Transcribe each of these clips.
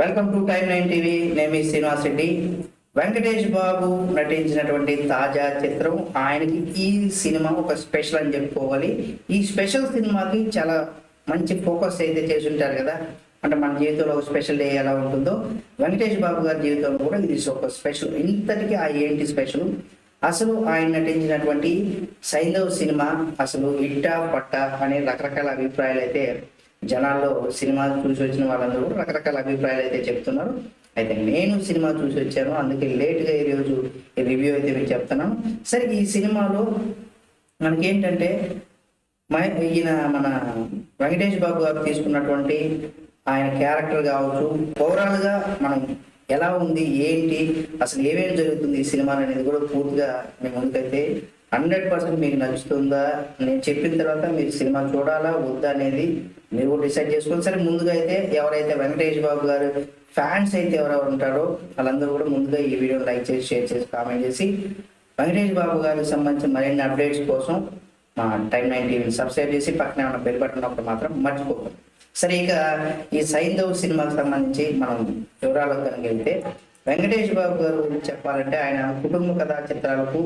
Welcome to time nine TV. నేమి శ్రీనివాస్ రెడ్డి. వెంకటేష్ బాబు నటించినటువంటి తాజా చిత్రం ఆయనకి ఈ సినిమా ఒక స్పెషల్ అని చెప్పుకోవాలి. ఈ స్పెషల్ సినిమాకి చాలా మంచి ఫోకస్ అయితే చేసి ఉంటారు కదా. అంటే మన జీవితంలో ఒక స్పెషల్ డే ఎలా ఉంటుందో. వెంకటేష్ బాబు గారి జీవితంలో కూడా ఇది ఒక స్పెషల్. ఇంతటికి ఆ ఏంటి స్పెషల్? అసలు ఆయన నటించినటువంటి సైంధవ్ సినిమా అసలు ఇట్టా పట్ట అనే రకరకాల అభిప్రాయాలు అయితే జనాల్లో సినిమా చూసి వచ్చిన వాళ్ళందరూ కూడా రకరకాల అభిప్రాయాలు అయితే చెప్తున్నారు. అయితే నేను సినిమా చూసి వచ్చాను. అందుకే లేట్గా ఈరోజు రివ్యూ అయితే మీకు చెప్తున్నాను. సరే ఈ సినిమాలో మనకేంటంటే ఈయన మన వెంకటేష్ బాబు గారు తీసుకున్నటువంటి ఆయన క్యారెక్టర్ కావచ్చు ఓవరాల్గా మనం ఎలా ఉంది ఏంటి అసలు ఏమేమి జరుగుతుంది ఈ సినిమా అనేది కూడా పూర్తిగా మీ ముందుకైతే హండ్రెడ్ పర్సెంట్ మీకు నచ్చుతుందా? నేను చెప్పిన తర్వాత మీరు సినిమా చూడాలా వద్దా అనేది మీరు డిసైడ్ చేసుకోండి సరే ముందుగా అయితే ఎవరైతే వెంకటేష్ బాబు గారు ఫ్యాన్స్ అయితే ఎవరెవరు ఉంటారో వాళ్ళందరూ కూడా ముందుగా ఈ వీడియో లైక్ చేసి షేర్ చేసి కామెంట్ చేసి వెంకటేష్ బాబు గారికి సంబంధించిన మరిన్ని అప్డేట్స్ కోసం మా టైం నైన్ టీవీని సబ్స్క్రైబ్ చేసి పక్కనే ఉన్న బెల్ బటన్ ఒకటి మాత్రం మర్చిపోకండి. సరే ఇక ఈ సైంధవ్ సినిమాకి సంబంధించి మనం వివరాలకు కనుక వెళ్తే వెంకటేష్ బాబు గారు గురించి చెప్పాలంటే ఆయన కుటుంబ కథా చిత్రాలకు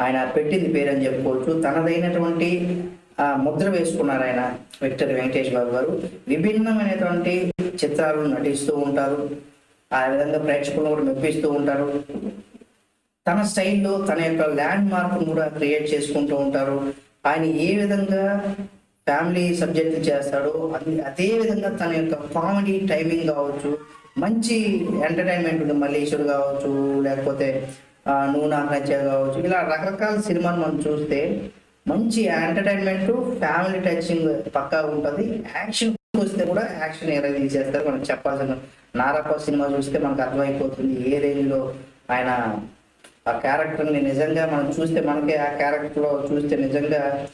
ఆయన పెట్టింది పేరు అని చెప్పుకోవచ్చు. తనదైనటువంటి ముద్ర వేసుకున్నారు ఆయన విక్టర్ వెంకటేష్ బాబు గారు. విభిన్నమైనటువంటి చిత్రాలు నటిస్తూ ఉంటారు. ఆ విధంగా ప్రేక్షకులను కూడా మెప్పిస్తూ ఉంటారు. తన స్టైల్లో తన యొక్క ల్యాండ్ మార్క్ కూడా క్రియేట్ చేసుకుంటూ ఉంటారు. ఆయన ఏ విధంగా ఫ్యామిలీ సబ్జెక్ట్ చేస్తాడో అది అదే విధంగా తన యొక్క కామెడీ టైమింగ్ కావచ్చు మంచి ఎంటర్టైన్మెంట్ ఉంది మల్లేశ్వరు కావచ్చు లేకపోతే నువ్వు నాకు కావచ్చు. ఇలా రకరకాల సినిమాలు మనం చూస్తే మంచి ఎంటర్టైన్మెంట్ ఫ్యామిలీ టచింగ్ పక్కా ఉంటుంది. యాక్షన్ వస్తే కూడా యాక్షన్ ఎర తీసేస్తారు మనం చెప్పాల్సిన నారప్ప సినిమా చూస్తే మనకు అర్థమైపోతుంది. ఏ రేంజ్లో ఆయన ఆ క్యారెక్టర్ని నిజంగా మనం చూస్తే మనకి ఆ క్యారెక్టర్లో చూస్తే నిజంగా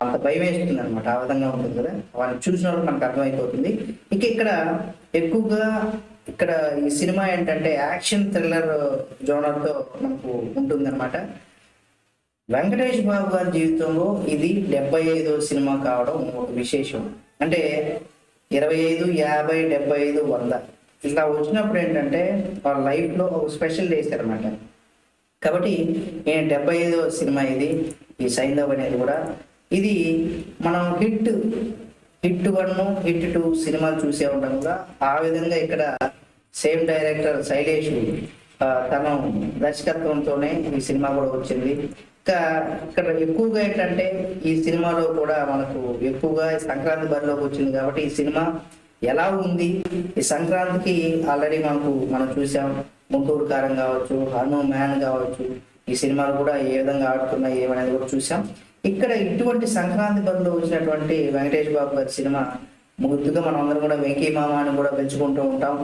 అంత భయం వేస్తుంది అనమాట ఆ విధంగా ఉంటుంది కదా. వాళ్ళని చూసినప్పుడు మనకు అర్థమైపోతుంది. ఇక ఇక్కడ ఎక్కువగా ఇక్కడ ఈ సినిమా ఏంటంటే యాక్షన్ థ్రిల్లర్ జోనర్తో మనకు ఉంటుందన్నమాట. వెంకటేష్ బాబు గారి జీవితంలో ఇది డెబ్బై ఐదో సినిమా కావడం ఒక విశేషం. అంటే ఇరవై ఐదు యాభై డెబ్బై ఐదు వంద. ఇలా వచ్చినప్పుడు ఏంటంటే వాళ్ళ లైఫ్లో ఒక స్పెషల్ డేస్ అనమాట కాబట్టి నేను డెబ్బై ఐదో సినిమా ఇది ఈ సైంధవ్ అనేది కూడా. ఇది మనం hit hit one hit two సినిమాలు చూసే ఉంటాం కదా ఆ విధంగా ఇక్కడ సేమ్ డైరెక్టర్ శైలేష్ తన దర్శకత్వంతోనే ఈ సినిమా కూడా వచ్చింది. ఇంకా ఇక్కడ ఎక్కువగా ఏంటంటే ఈ సినిమాలో కూడా మనకు ఎక్కువగా సంక్రాంతి బరిలోకి వచ్చింది కాబట్టి ఈ సినిమా ఎలా ఉంది? ఈ సంక్రాంతికి ఆల్రెడీ మనకు మనం చూసాం ముంటూరు కారం కావచ్చు హను మ్యాన్ కావచ్చు ఈ సినిమాలు కూడా ఏ విధంగా ఆడుతున్నాయి ఏమనేది కూడా చూసాం. ఇక్కడ ఇటువంటి సంక్రాంతి బరిలో వచ్చినటువంటి వెంకటేష్ బాబు గారి సినిమా ముద్దుగా మనం అందరం కూడా వెంకీ మామ అని కూడా పెంచుకుంటూ ఉంటాం.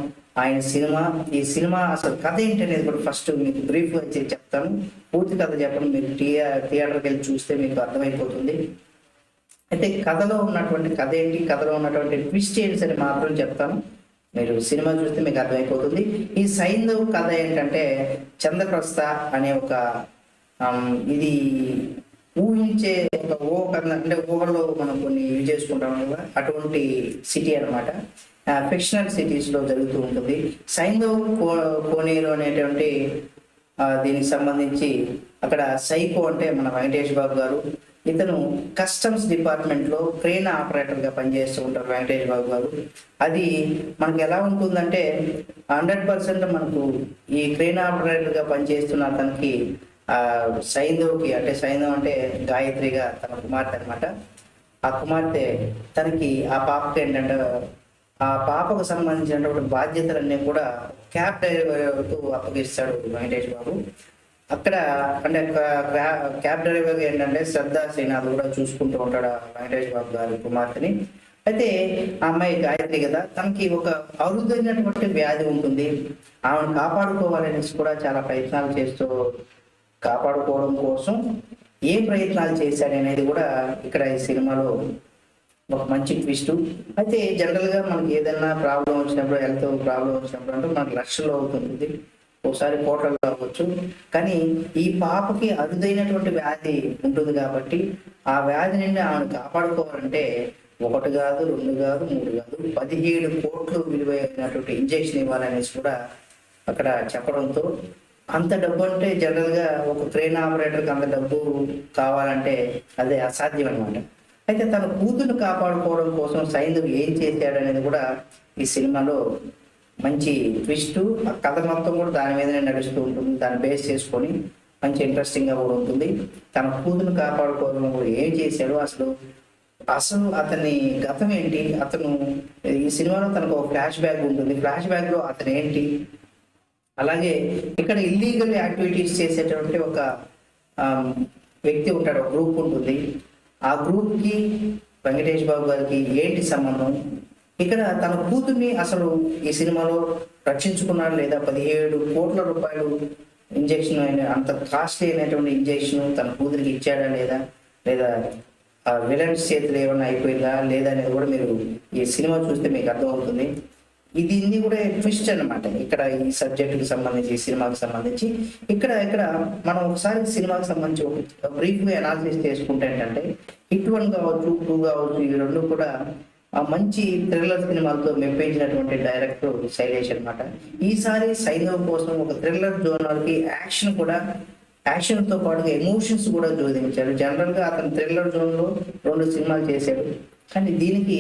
ఆయన సినిమా ఈ సినిమా అసలు కథ ఏంటి అనేది కూడా ఫస్ట్ మీకు బ్రీఫ్ ఇచ్చి చెప్తాను. పూర్తి కథ చెప్పడం మీరు థియేటర్కి వెళ్ళి చూస్తే మీకు అర్థమైపోతుంది. అయితే కథలో ఉన్నటువంటి కథ ఏంటి కథలో ఉన్నటువంటి ట్విస్ట్ ఏంటి అని మాత్రం చెప్తాను. మీరు సినిమా చూస్తే మీకు అర్థమైపోతుంది. ఈ సైంధవ్ కథ ఏంటంటే చంద్రప్రస్థ అనే ఒక ఇది ఊహించే ఒక ఊహ అంటే ఓవర్లో మనం కొన్ని యూజ్ చేసుకుంటాం కదా అటువంటి సిటీ అనమాట ఫిక్షనల్ సిటీస్లో జరుగుతూ ఉంటుంది. సైంధవ్ కో కోనేరు అనేటువంటి దీనికి సంబంధించి అక్కడ సైకో అంటే మన వెంకటేష్ బాబు గారు ఇతను కస్టమ్స్ డిపార్ట్మెంట్లో క్రేన్ ఆపరేటర్గా పనిచేస్తూ ఉంటారు వెంకటేష్ బాబు గారు. అది మనకు ఎలా ఉంటుందంటే హండ్రెడ్ పర్సెంట్ మనకు ఈ క్రేన్ ఆపరేటర్గా పనిచేస్తున్న అతనికి సైంధవ్కి అంటే సైంధవ్ అంటే గాయత్రిగా తన కుమార్తె అనమాట ఆ కుమార్తె తనకి ఆ పాపకి ఏంటంటే ఆ పాపకు సంబంధించినటువంటి బాధ్యతలన్నీ కూడా క్యాబ్ డ్రైవర్కు అప్పగిస్తాడు వెంకటేష్ బాబు. అక్కడ అంటే క్యాబ్ డ్రైవర్ ఏంటంటే శ్రద్ధ శ్రీనాథ్ కూడా చూసుకుంటూ ఉంటాడు వెంకటేష్ బాబు గారి కుమార్తెని. అయితే ఆ అమ్మాయి గాయత్రి కదా తనకి ఒక అరుదైనటువంటి వ్యాధి ఉంటుంది. ఆమెను కాపాడుకోవాలని కూడా చాలా ప్రయత్నాలు చేస్తూ కాపాడుకోవడం కోసం ఏ ప్రయత్నాలు చేశాడు అనేది కూడా ఇక్కడ ఈ సినిమాలో ఒక మంచి ట్విస్ట్. అయితే జనరల్గా మనకి ఏదైనా ప్రాబ్లం వచ్చినప్పుడు హెల్త్ ప్రాబ్లం వచ్చినప్పుడు అంటే మనకు లక్షలు అవుతుంది. ఒకసారి కోట్లలో అవ్వచ్చు. కానీ ఈ పాపకి అరుదైనటువంటి వ్యాధి ఉంటుంది కాబట్టి ఆ వ్యాధి నుండి ఆమెను కాపాడుకోవాలంటే ఒకటి కాదు రెండు కాదు మూడు కాదు పదిహేడు కోట్లు విలువైనటువంటి ఇంజెక్షన్ ఇవ్వాలనేసి కూడా అక్కడ చెప్పడంతో అంత డబ్బు అంటే జనరల్గా ఒక క్రెయిన్ ఆపరేటర్కి అంత డబ్బు కావాలంటే అదే అసాధ్యం అనమాట అయితే తన కూతురు కాపాడుకోవడం కోసం సైంధవ్ ఏం చేశాడు అనేది కూడా ఈ సినిమాలో మంచి ట్విస్ట్ ఆ కథ మొత్తం కూడా దాని మీదనే నడుస్తూ ఉంటుంది. దాన్ని బేస్ చేసుకొని మంచి ఇంట్రెస్టింగ్గా కూడా ఉంటుంది. తన కూతురు కాపాడుకోవడం కూడా ఏం చేశాడు అసలు అసలు అతని గతం ఏంటి? అతను ఈ సినిమాలో తనకు ఒక ఫ్లాష్ బ్యాక్ ఉంటుంది. ఫ్లాష్ బ్యాక్లో అతను ఏంటి అలాగే ఇక్కడ ఇల్లీగల్ యాక్టివిటీస్ చేసేటువంటి ఒక వ్యక్తి ఉంటాడు ఒక గ్రూప్ ఉంటుంది. ఆ గ్రూప్కి వెంకటేష్ బాబు గారికి ఏంటి సంబంధం? ఇక్కడ తన కూతుర్ని అసలు ఈ సినిమాలో రక్షించుకున్నాడు లేదా? పదిహేడు కోట్ల రూపాయలు ఇంజెక్షన్ అయిన అంత కాస్ట్లీ అయినటువంటి ఇంజెక్షన్ తన కూతురికి ఇచ్చాడా లేదా? లేదా విలన్స్ చేతులు ఏమైనా అయిపోయిందా లేదా అనేది కూడా మీరు ఈ సినిమా చూస్తే మీకు అర్థమవుతుంది. ఇది ఇది కూడా ట్విస్ట్ అన్నమాట. ఇక్కడ ఈ సబ్జెక్ట్కి సంబంధించి సినిమాకి సంబంధించి. ఇక్కడ ఇక్కడ మనం ఒకసారి సినిమాకి సంబంధించి ఒక బ్రీఫ్గా అనాలిసిస్ చేసుకుంటే ఏంటంటే హిట్ వన్ కావచ్చు టూ కావచ్చు ఇవి రెండు కూడా ఆ మంచి థ్రిల్లర్ సినిమాలతో మెప్పించినటువంటి డైరెక్టర్ శైలేష్ అన్నమాట. ఈసారి సైన్యం కోసం ఒక థ్రిల్లర్ జోనర్కి యాక్షన్ కూడా యాక్షన్తో పాటుగా ఎమోషన్స్ కూడా జోడించాడు జనరల్గా అతను థ్రిల్లర్ జోన్లో రెండు సినిమాలు చేశాడు. కానీ దీనికి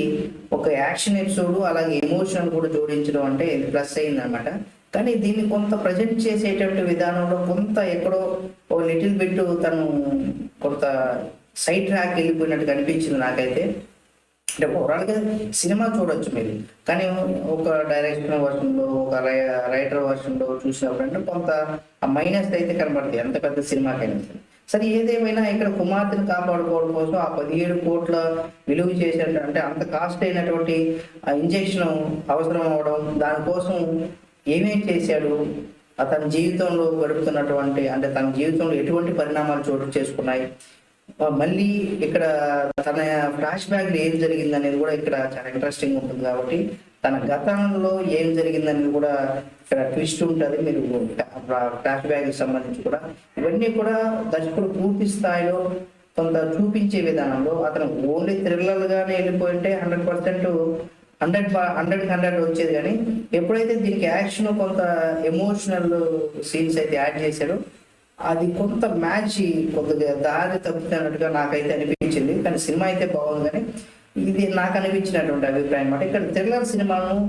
ఒక యాక్షన్ ఎపిసోడ్ అలాగే ఎమోషన్ కూడా జోడించడం అంటే ఇది ప్లస్ అయింది అనమాట కానీ దీన్ని కొంత ప్రజెంట్ చేసేటటువంటి విధానంలో కొంత ఎక్కడో ఒక లిటిల్ బిట్ తను కొంత సైడ్ ట్రాక్ వెళ్ళిపోయినట్టు కనిపించింది నాకైతే. అంటే ఓవరాల్గా సినిమా చూడొచ్చు మీరు. కానీ ఒక డైరెక్షన్ వర్షన్లో ఒక రైటర్ వర్షన్లో చూసినప్పుడు అంటే కొంత మైనస్ అయితే కనబడుతుంది ఎంత పెద్ద సినిమాకైనా సరే. సరే ఏదేమైనా ఇక్కడ కుమార్తెను కాపాడుకోవడం కోసం ఆ పదిహేడు కోట్ల విలువ చేసేట అంటే అంత కాస్ట్ అయినటువంటి ఆ ఇంజెక్షన్ అవసరం అవడం దానికోసం ఏమేం చేశాడు? అతని జీవితంలో గడుపుతున్నటువంటి అంటే తన జీవితంలో ఎటువంటి పరిణామాలు చోటు చేసుకున్నాయి? మళ్ళీ ఇక్కడ తన ఫ్లాష్ బ్యాక్ ఏం జరిగింది అనేది కూడా ఇక్కడ చాలా ఇంట్రెస్టింగ్ ఉంటుంది కాబట్టి తన గతంలో ఏం జరిగిందని కూడా ఇక్కడ ట్విస్ట్ ఉంటుంది మీరు ఫ్లాష్ బ్యాక్ సంబంధించి కూడా. ఇవన్నీ కూడా దర్శకుడు పూర్తి స్థాయిలో కొంత చూపించే విధానంలో అతను ఓన్లీ థ్రిల్లర్గానే వెళ్ళిపోయింటే hundred percent hundred hundred hundred వచ్చేది కానీ ఎప్పుడైతే దీనికి యాక్షన్ కొంత ఎమోషనల్ సీన్స్ అయితే యాడ్ చేశాడో అది కొంత మ్యాచ్ కొద్దిగా దారి తప్పుతున్నట్టుగా నాకైతే అనిపించింది. కానీ సినిమా అయితే బాగుంది కానీ ఇది నాకు అనిపించినటువంటి అభిప్రాయం అనమాట ఇక్కడ థ్రిల్లర్ సినిమాలను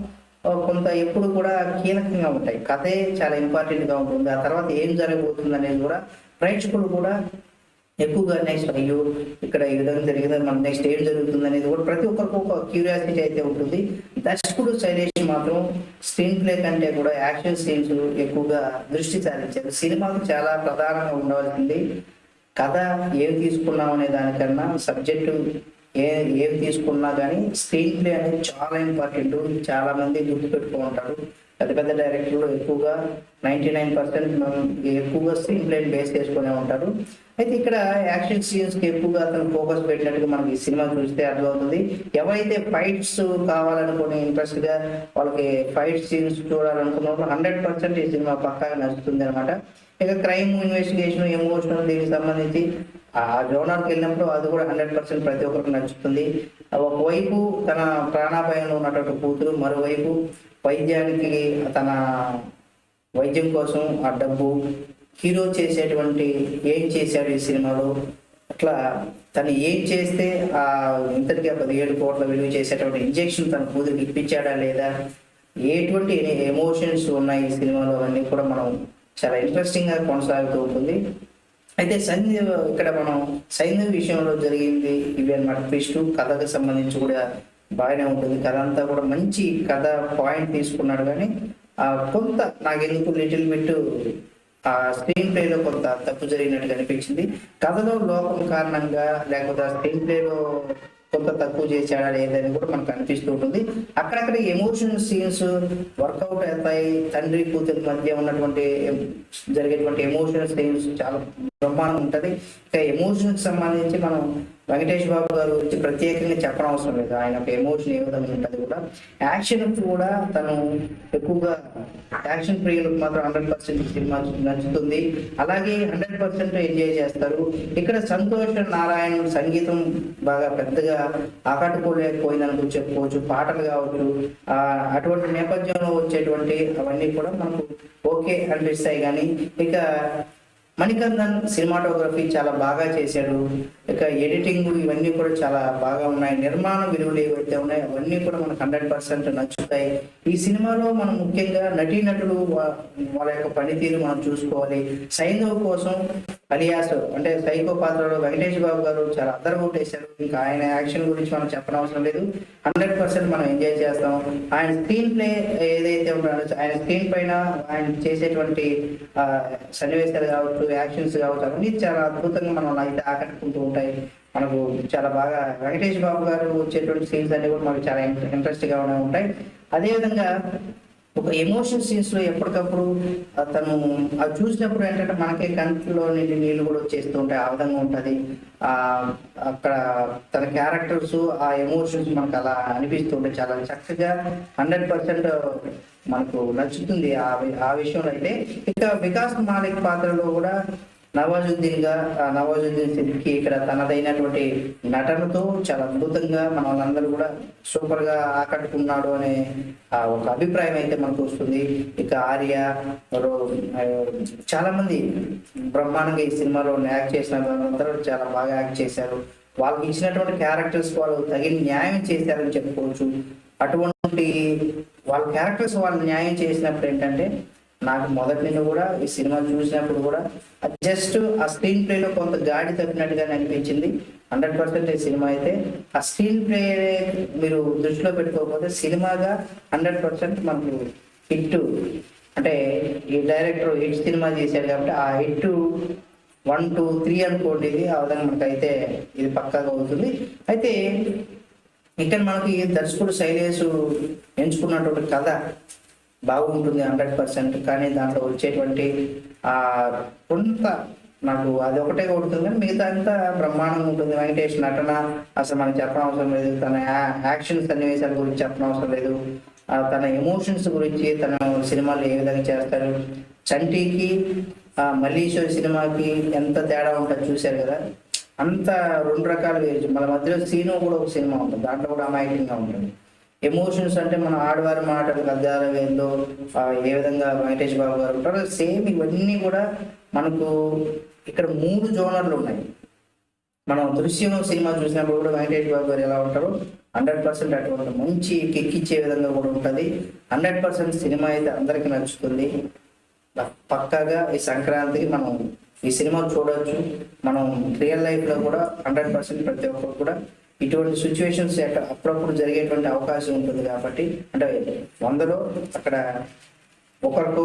కొంత ఎప్పుడు కూడా కీలకంగా ఉంటాయి. కథే చాలా ఇంపార్టెంట్గా ఉంటుంది. ఆ తర్వాత ఏం జరగబోతుంది అనేది కూడా ప్రేక్షకులు కూడా ఎక్కువగా నెక్స్ట్ అయ్యో ఇక్కడ ఈ విధంగా జరిగింది మన నెక్స్ట్ ఏం జరుగుతుంది అనేది కూడా ప్రతి ఒక్కరికి ఒక క్యూరియాసిటీ అయితే ఉంటుంది. దర్శకుడు శైలేష్ మాత్రం స్క్రీన్ ప్లే కంటే కూడా యాక్షన్ సీన్స్ ఎక్కువగా దృష్టి సారించారు. సినిమాకు చాలా ప్రధానంగా ఉండవలసింది కథ ఏం తీసుకున్నాం అనే దానికన్నా సబ్జెక్టు ఏ ఏవి తీసుకున్నా కానీ స్క్రీన్ ప్లే అనేది చాలా ఇంపార్టెంట్. చాలా మంది గుర్తు పెట్టుకో ఉంటారు. పెద్ద పెద్ద డైరెక్టర్లు ఎక్కువగా నైన్టీ నైన్ పర్సెంట్ ఎక్కువగా స్క్రీన్ ప్లేని బేస్ చేసుకునే ఉంటారు. అయితే ఇక్కడ యాక్షన్ సీన్స్కి ఎక్కువగా అతను ఫోకస్ పెట్టినట్టుగా మనకి ఈ సినిమా చూస్తే అర్థమవుతుంది. ఎవరైతే ఫైట్స్ కావాలనుకుని ఇంట్రెస్ట్గా వాళ్ళకి ఫైట్ సీన్స్ చూడాలనుకున్నప్పుడు హండ్రెడ్ పర్సెంట్ ఈ సినిమా పక్కాగా నచ్చుతుంది అనమాట ఇక క్రైమ్ ఇన్వెస్టిగేషన్ ఎమోషనల్ దీనికి సంబంధించి ఆ ద్రోణానికి వెళ్ళినప్పుడు అది కూడా హండ్రెడ్ పర్సెంట్ ప్రతి ఒక్కరికి నచ్చుతుంది. ఒకవైపు తన ప్రాణాపాయంలో ఉన్నటువంటి కూతురు మరోవైపు వైద్యానికి తన వైద్యం కోసం ఆ డబ్బు హీరో చేసేటువంటి ఏం చేశాడు ఈ సినిమాలో? అట్లా తను ఏం చేస్తే ఆ ఇంతటికి పదిహేడు కోట్ల విలువ చేసేటువంటి ఇంజెక్షన్ తన కూతురికి ఇప్పించాడా లేదా? ఎటువంటి ఎమోషన్స్ ఉన్నాయి ఈ సినిమాలో? అన్నీ కూడా మనం చాలా ఇంట్రెస్టింగ్గా కొనసాగుతూ ఉంటుంది. అయితే సైన్య ఇక్కడ మనం సైన్యం విషయంలో జరిగింది ఇవి అన్నమాట. ట్విస్ట్ కథకు సంబంధించి కూడా బాగానే ఉంటుంది. కథ అంతా కూడా మంచి కథ పాయింట్ తీసుకున్నాడు కానీ ఆ కొంత నాకెందుకు లిటిల్ బిట్ ఆ స్క్రీన్ ప్లే లో కొంత తప్పు జరిగినట్టు అనిపించింది కథలో లోపం కారణంగా లేకపోతే ఆ స్క్రీన్ ప్లే లో కొంత తక్కువ చేశాడా లేదని కూడా మనకు అనిపిస్తూ ఉంటుంది. అక్కడక్కడ ఎమోషనల్ సీన్స్ వర్కౌట్ అవుతాయి. తండ్రి కూతురి మధ్య ఉన్నటువంటి జరిగేటువంటి ఎమోషనల్ సీన్స్ చాలా బ్రహ్మాండం ఉంటది. ఇంకా ఎమోషన్స్ సంబంధించి మనం వెంకటేష్ బాబు గారు గురించి ప్రత్యేకంగా చెప్పడం అవసరం లేదు. ఆయన ఒక ఎమోషన్ ఏ విధంగా ఉంటుంది కూడా. యాక్షన్ కూడా తను ఎక్కువగా యాక్షన్ ప్రియులకు మాత్రం హండ్రెడ్ పర్సెంట్ సినిమా నచ్చుతుంది. అలాగే హండ్రెడ్ పర్సెంట్ ఎంజాయ్ చేస్తారు. ఇక్కడ సంతోష్ నారాయణ సంగీతం బాగా పెద్దగా ఆకట్టుకోలేకపోయిందని చెప్పుకోవచ్చు. పాటలు కావచ్చు అటువంటి నేపథ్యంలో వచ్చేటువంటి అవన్నీ కూడా మనకు ఓకే అనిపిస్తాయి. కానీ ఇక మణికందన్ సినిమాటోగ్రఫీ చాలా బాగా చేశాడు. ఇక ఎడిటింగ్ ఇవన్నీ కూడా చాలా బాగా ఉన్నాయి. నిర్మాణ విలువలు ఏవైతే ఉన్నాయో అవన్నీ కూడా మనకు హండ్రెడ్ పర్సెంట్ నచ్చుతాయి. ఈ సినిమాలో మనం ముఖ్యంగా నటీనటులు వాళ్ళ యొక్క పనితీరు మనం చూసుకోవాలి. సైంధవ్ కోసం అలియాస్ అంటే సైకో పాత్రలో వెంకటేష్ బాబు గారు చాలా అద్దరగొట్టేశారు ఇంకా ఆయన యాక్షన్ గురించి మనం చెప్పనవసరం లేదు. హండ్రెడ్ పర్సెంట్ మనం ఎంజాయ్ చేస్తాం. ఆయన స్క్రీన్ ప్లే ఏదైతే ఉంటాడో ఆయన స్క్రీన్ పైన ఆయన చేసేటువంటి సన్నివేశాలు కావచ్చు యాక్షన్స్ కావచ్చు అవన్నీ చాలా అద్భుతంగా మనం అయితే ఆకట్టుకుంటూ ఉంటాయి. మనకు చాలా బాగా వెంకటేష్ బాబు గారు వచ్చేటువంటి సీన్స్ అన్ని కూడా మనకు చాలా ఇంట్రెస్ట్గా ఉంటాయి. అదేవిధంగా ఒక ఎమోషన్ సీన్స్లో ఎప్పటికప్పుడు తను అది చూసినప్పుడు ఏంటంటే మనకే కంట్లో నుండి నీళ్ళు కూడా వచ్చేస్తూ ఉంటాయి ఆ విధంగా ఉంటుంది. ఆ అక్కడ తన క్యారెక్టర్స్ ఆ ఎమోషన్స్ మనకు అలా అనిపిస్తూ ఉంటాయి చాలా చక్కగా. హండ్రెడ్ పర్సెంట్ మనకు నచ్చుతుంది ఆ వి- ఆ విషయంలో అయితే. ఇంకా వికాస్ మాలిక్ పాత్రలో కూడా నవాజుద్దీన్గా ఆ నవాజుద్దీన్ సిద్దికి ఇక్కడ తనదైనటువంటి నటనతో చాలా అద్భుతంగా మన వాళ్ళందరూ కూడా సూపర్గా ఆకట్టుకున్నాడు అనే ఆ ఒక అభిప్రాయం అయితే మనకు వస్తుంది. ఇక ఆర్య చాలా మంది బ్రహ్మాండంగా ఈ సినిమాలో యాక్ట్ చేసిన వాళ్ళందరూ చాలా బాగా యాక్ట్ చేశారు. వాళ్ళకి ఇచ్చినటువంటి క్యారెక్టర్స్ వాళ్ళు తగిన న్యాయం చేశారని చెప్పుకోవచ్చు. అటువంటి వాళ్ళ క్యారెక్టర్స్ వాళ్ళు న్యాయం చేసినప్పుడు ఏంటంటే నాకు మొదటి నుండి కూడా ఈ సినిమా చూసినప్పుడు కూడా జస్ట్ ఆ స్క్రీన్ ప్లేలో కొంత గాడి తప్పినట్టుగానే అనిపించింది. హండ్రెడ్ పర్సెంట్ ఈ సినిమా అయితే. ఆ స్క్రీన్ ప్లే మీరు దృష్టిలో పెట్టుకోకపోతే సినిమాగా హండ్రెడ్ పర్సెంట్ మనకు హిట్ అంటే ఈ డైరెక్టర్ హిట్ సినిమా చేశాడు కాబట్టి ఆ హిట్ వన్ టూ త్రీ అనుకోండి ఇది ఆ విధంగా మనకు అయితే ఇది పక్కాగా అవుతుంది అయితే ఇక్కడ మనకి దర్శకుడు శైలేష్ ఎంచుకున్నటువంటి కథ. బాగుంటుంది హండ్రెడ్ పర్సెంట్ కానీ దాంట్లో వచ్చేటువంటి ఆ కొంత నాకు అది ఒకటే కొడుతుంది కానీ మిగతా అంతా బ్రహ్మాండంగా ఉంటుంది. వెంకటేష్ నటన అసలు మనకి చెప్పనవసరం లేదు. తన యా- యాక్షన్ సన్నివేశాల గురించి చెప్పనవసరం లేదు. తన ఎమోషన్స్ గురించి తన సినిమాలు ఏ విధంగా చేస్తారు. చంటికి మల్లీశ్వరి సినిమాకి ఎంత తేడా ఉంటుంది చూశారు కదా? అంత రెండు రకాలు వేయచ్చు మన మధ్యలో సీను కూడా ఒక సినిమా ఉంటుంది. దాంట్లో కూడా అమాయకంగా ఉంటుంది. ఎమోషన్స్ అంటే మన ఆడవారి మాటలు గద్దాల ఏందో ఏ విధంగా వెంకటేష్ బాబు గారు ఉంటారు సేమ్ ఇవన్నీ కూడా మనకు ఇక్కడ మూడు జోనర్లు ఉన్నాయి. మనం దృశ్యం సినిమా చూసినప్పుడు కూడా వెంకటేష్ బాబు గారు ఎలా ఉంటారు హండ్రెడ్ పర్సెంట్ అటువంటి మంచి కిక్కిచ్చే విధంగా కూడా ఉంటుంది. హండ్రెడ్ పర్సెంట్ సినిమా అయితే అందరికీ నచ్చుతుంది. పక్కాగా ఈ సంక్రాంతికి మనం ఈ సినిమా చూడవచ్చు మనం రియల్ లైఫ్లో కూడా హండ్రెడ్ పర్సెంట్ ప్రతి ఒక్కరు కూడా ఇటువంటి సిచ్యువేషన్స్ అప్పుడప్పుడు జరిగేటువంటి అవకాశం ఉంటుంది కాబట్టి అంటే వందలో అక్కడ ఒకరికో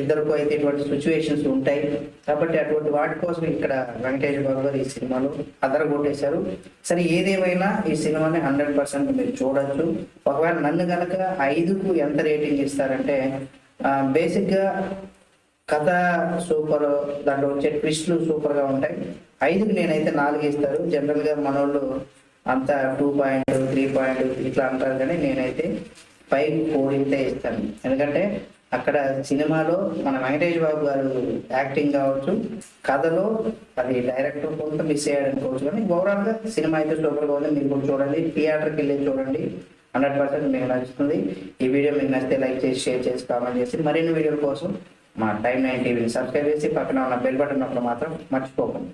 ఇద్దరికో అయితే ఇటువంటి సిచ్యువేషన్స్ ఉంటాయి. కాబట్టి అటువంటి వాటి కోసం ఇక్కడ వెంకటేష్ బాబు గారు ఈ సినిమాలో అదరగొట్టేశారు. సరే ఏదేమైనా ఈ సినిమాని హండ్రెడ్ పర్సెంట్ మీరు చూడొచ్చు. ఒకవేళ నన్ను కనుక ఐదుకు ఎంత రేటింగ్ ఇస్తారంటే బేసిక్గా కథ సూపర్ దాంట్లో వచ్చే ట్విస్ట్లు సూపర్గా ఉంటాయి. ఐదుకి నేనైతే నాలుగు ఇస్తారు. జనరల్గా మన మనోళ్ళు అంతా టూ పాయింట్ త్రీ పాయింట్ ఇట్లా అంటారు కానీ నేనైతే ఫైవ్ ఫోర్ ఇంతే ఇస్తాను. ఎందుకంటే అక్కడ సినిమాలో మన వెంకటేష్ బాబు గారు యాక్టింగ్ కావచ్చు కథలో అది డైరెక్టర్ కొంత మిస్ అయ్యాడు అనుకోవచ్చు కానీ ఓవరాల్గా సినిమా అయితే సూపర్గా ఉంది. మీరు కూడా చూడండి. థియేటర్కి వెళ్ళి చూడండి. హండ్రెడ్ పర్సెంట్ మీకు నచ్చుతుంది. ఈ వీడియో మీకు నచ్చితే లైక్ చేసి షేర్ చేసి కామెంట్ చేసి మరిన్ని వీడియోల కోసం మా టైం నైన్ టీవీని సబ్స్క్రైబ్ చేసి పక్కన ఉన్న బెల్ బటన్ నొక్కడం మాత్రం మర్చిపోకండి.